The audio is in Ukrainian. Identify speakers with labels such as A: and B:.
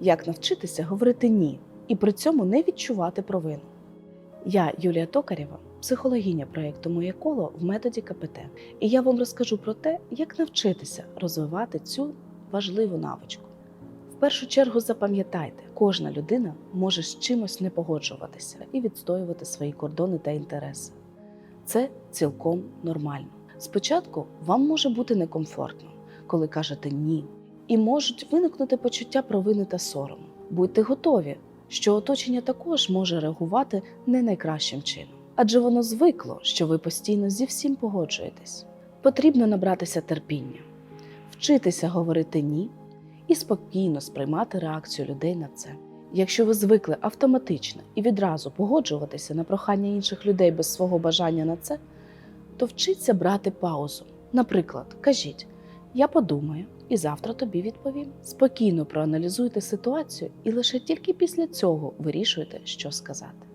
A: Як навчитися говорити ні і при цьому не відчувати провину. Я Юлія Токарєва, психологиня проєкту Моє коло в методі КПТ, і я вам розкажу про те, як навчитися розвивати цю важливу навичку. В першу чергу запам'ятайте, кожна людина може з чимось не погоджуватися і відстоювати свої кордони та інтереси. Це цілком нормально. Спочатку вам може бути некомфортно, коли кажете ні, і можуть виникнути почуття провини та сорому. Будьте готові, що оточення також може реагувати не найкращим чином, адже воно звикло, що ви постійно зі всім погоджуєтесь. Потрібно набратися терпіння, вчитися говорити ні і спокійно сприймати реакцію людей на це. Якщо ви звикли автоматично і відразу погоджуватися на прохання інших людей без свого бажання на це, то вчіться брати паузу. Наприклад, кажіть: Я подумаю і завтра тобі відповім. Спокійно проаналізуйте ситуацію і лише тільки після цього вирішуйте, що сказати.